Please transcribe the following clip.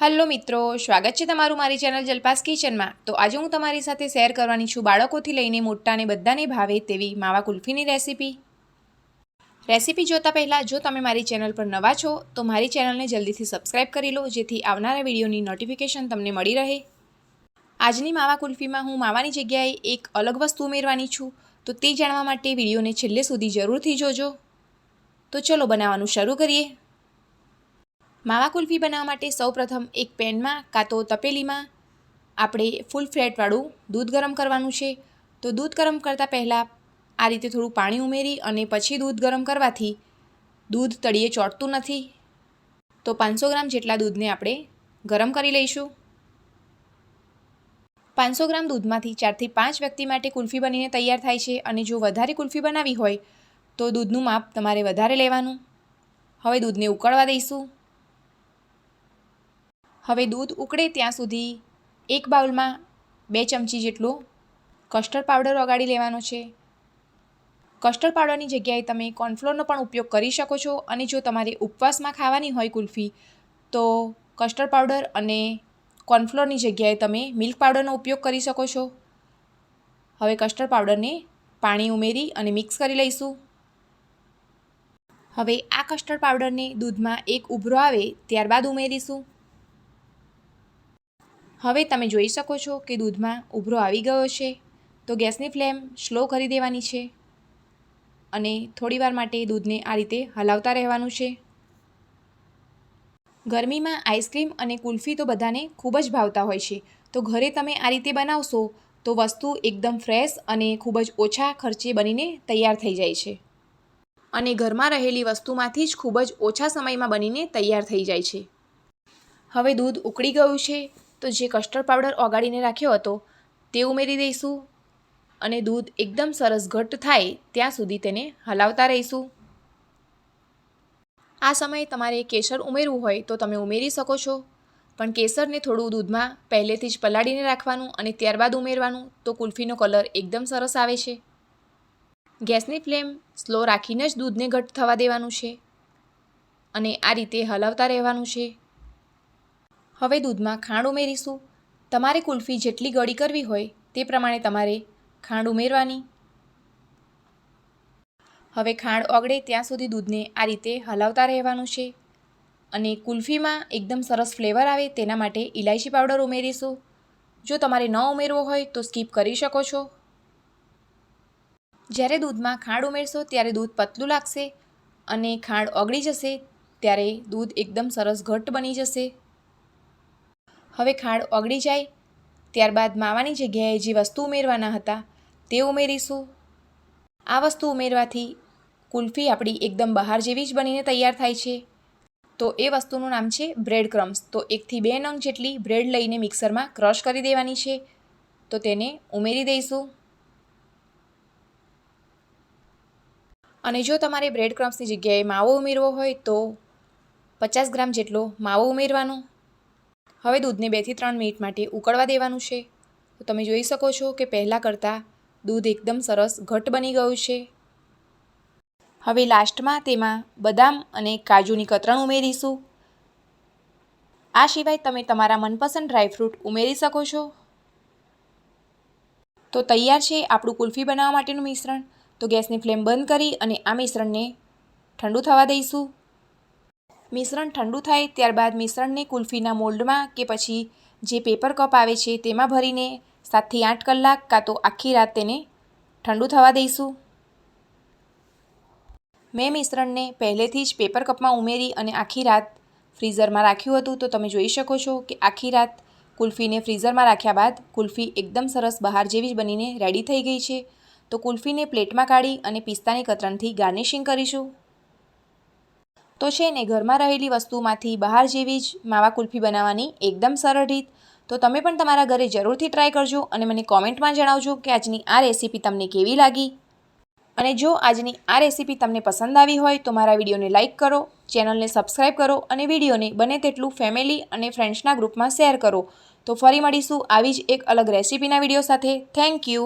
Hello મિત્રો, સ્વાગત છે તમારું મારી ચેનલ જલપાસ કિચનમાં. તો આજે હું તમારી સાથે શેર કરવાની છું બાળકોથી લઈને મોટાને બધાને ભાવે તેવી માવા કુલ્ફીની રેસીપી. રેસીપી જોતા પહેલાં જો તમે મારી ચેનલ પર નવા છો, તો મારી ચેનલને જલ્દીથી સબસ્ક્રાઇબ કરી લો, જેથી આવનારા વિડીયોની નોટિફિકેશન તમને મળી રહે. આજની માવા કુલ્ફીમાં હું માવાની જગ્યાએ એક અલગ વસ્તુ ઉમેરવાની છું. તો તે જાણવા માટે વિડીયોને છેલ્લે સુધી જરૂરથી જોજો. તો ચલો બનાવવાનું શરૂ કરીએ. માવા કુલ્ફી બનાવવા માટે સૌપ્રથમ એક પેનમાં કાં તો તપેલીમાં આપણે ફૂલ ફ્લેટવાળું દૂધ ગરમ કરવાનું છે. તો દૂધ ગરમ કરતાં પહેલાં આ રીતે થોડું પાણી ઉમેરી અને પછી દૂધ ગરમ કરવાથી દૂધ તળીએ ચોંટતું નથી. તો પાંચસો ગ્રામ જેટલા દૂધને આપણે ગરમ કરી લઈશું. પાંચસો ગ્રામ દૂધમાંથી ચારથી પાંચ વ્યક્તિ માટે કુલ્ફી બનીને તૈયાર થાય છે અને જો વધારે કુલ્ફી બનાવવી હોય તો દૂધનું માપ તમારે વધારે લેવાનું. હવે દૂધને ઉકળવા દઈશું. હવે દૂધ ઉકળે ત્યાં સુધી એક બાઉલમાં બે ચમચી જેટલો કસ્ટર્ડ પાવડર ઓગાળી લેવાનો છે. કસ્ટર્ડ પાવડરની જગ્યાએ તમે કોર્નફ્લોરનો પણ ઉપયોગ કરી શકો છો અને જો તમારે ઉપવાસમાં ખાવાની હોય કુલ્ફી, તો કસ્ટર્ડ પાવડર અને કોર્નફ્લોરની જગ્યાએ તમે મિલ્ક પાવડરનો ઉપયોગ કરી શકો છો. હવે કસ્ટર્ડ પાવડરને પાણી ઉમેરી અને મિક્સ કરી લઈશું. હવે આ કસ્ટર્ડ પાવડરને દૂધમાં એક ઉભરો આવે ત્યારબાદ ઉમેરીશું. હવે તમે જોઈ શકો છો કે દૂધમાં ઉભરો આવી ગયો છે. તો ગેસની ફ્લેમ સ્લો કરી દેવાની છે અને થોડીવાર માટે દૂધને આ રીતે હલાવતા રહેવાનું છે. ગરમીમાં આઈસ્ક્રીમ અને કુલ્ફી તો બધાને ખૂબ જ ભાવતા હોય છે. તો ઘરે તમે આ રીતે બનાવશો તો વસ્તુ એકદમ ફ્રેશ અને ખૂબ જ ઓછા ખર્ચે બનીને તૈયાર થઈ જાય છે. અને ઘરમાં રહેલી વસ્તુમાંથી જ ખૂબ જ ઓછા સમયમાં બનીને તૈયાર થઈ જાય છે. હવે દૂધ ઉકળી ગયું છે. તો જે કસ્ટર્ડ પાવડર ઓગાળીને રાખ્યો હતો, તે ઉમેરી દઈશું અને દૂધ એકદમ સરસ ઘટ્ટ થાય ત્યાં સુધી તેને હલાવતા રહીશું. આ સમયે તમારે કેસર ઉમેરવું હોય તો તમે ઉમેરી શકો છો, પણ કેસરને થોડું દૂધમાં પહેલેથી જ પલાળીને રાખવાનું અને ત્યારબાદ ઉમેરવાનું તો કુલ્ફીનો કલર એકદમ સરસ આવે છે. ગેસની ફ્લેમ સ્લો રાખીને જ દૂધને ઘટ્ટ થવા દેવાનું છે અને આ રીતે હલાવતા રહેવાનું છે. હવે દૂધમાં ખાંડ ઉમેરીશું. તમારે કુલ્ફી જેટલી ગળી કરવી હોય તે પ્રમાણે તમારે ખાંડ ઉમેરવાની. હવે ખાંડ ઓગળે ત્યાં સુધી દૂધને આ રીતે હલાવતા રહેવાનું છે. અને કુલ્ફીમાં એકદમ સરસ ફ્લેવર આવે તેના માટે ઇલાયચી પાવડર ઉમેરીશું. જો તમારે ન ઉમેરવો હોય તો સ્કીપ કરી શકો છો. જ્યારે દૂધમાં ખાંડ ઉમેરશો ત્યારે દૂધ પતલું લાગશે અને ખાંડ ઓગળી જશે ત્યારે દૂધ એકદમ સરસ ઘટ્ટ બની જશે. હવે ખાંડ ઓગળી જાય. ત્યારબાદ માવાની જગ્યાએ જે વસ્તુ ઉમેરવાના હતા તે ઉમેરીશું. આ વસ્તુ ઉમેરવાથી કુલ્ફી આપણી એકદમ બહાર જેવી જ બનીને તૈયાર થાય છે. તો એ વસ્તુનું નામ છે બ્રેડ ક્રમ્સ. તો એકથી બે નંગ જેટલી બ્રેડ લઈને મિક્સરમાં ક્રશ કરી દેવાની છે. તો તેને ઉમેરી દઈશું. અને જો તમારે બ્રેડ ક્રમ્સની જગ્યાએ માવો ઉમેરવો હોય તો પચાસ ગ્રામ જેટલો માવો ઉમેરવાનો. હવે દૂધને બેથી ત્રણ મિનિટ માટે ઉકળવા દેવાનું છે. તો તમે જોઈ શકો છો કે પહેલાં કરતાં દૂધ એકદમ સરસ ઘટ બની ગયું છે. હવે લાસ્ટમાં તેમાં બદામ અને કાજુની કતરણ ઉમેરીશું. આ સિવાય તમે તમારા મનપસંદ ડ્રાયફ્રૂટ ઉમેરી શકો છો. તો તૈયાર છે આપણું કુલ્ફી બનાવવા માટેનું મિશ્રણ. તો ગેસની ફ્લેમ બંધ કરી અને આ મિશ્રણને ઠંડુ થવા દઈશું. મિશ્રણ ઠંડુ થાય ત્યારબાદ મિશ્રણને કુલ્ફીના મોલ્ડમાં કે પછી જે પેપર કપ આવે છે તેમાં ભરીને સાતથી આઠ કલાક કાં તો આખી રાત તેને ઠંડુ થવા દઈશું. મેં મિશ્રણને પહેલેથી જ પેપર કપમાં ઉમેરી અને આખી રાત ફ્રીઝરમાં રાખ્યું હતું તો તમે જોઈ શકો છો કે આખી રાત કુલ્ફીને ફ્રીઝરમાં રાખ્યા બાદ કુલ્ફી એકદમ સરસ બહાર જેવી જ બનીને રેડી થઈ ગઈ છે. તો કુલ્ફીને પ્લેટમાં કાઢી અને પિસ્તાની કતરણથી ગાર્નિશિંગ કરીશું. તો છે ને, ઘરમાં રહેલી વસ્તુમાંથી બહાર જેવી જ માવા કુલ્ફી બનાવવાની એકદમ સરળ રીત. તો તમે પણ તમારા ઘરે જરૂરથી ટ્રાય કરજો અને મને કોમેન્ટમાં જણાવજો કે આજની આ રેસીપી તમને કેવી લાગી. અને જો આજની આ રેસીપી તમને પસંદ આવી હોય તો મારા વિડીયોને લાઇક કરો ચેનલને સબસ્ક્રાઈબ કરો અને વિડીયોને બને તેટલું ફેમિલી અને ફ્રેન્ડ્સના ગ્રુપમાં શેર કરો. તો ફરી મળીશું આવી જ એક અલગ રેસીપીના વીડિયો સાથે. Thank you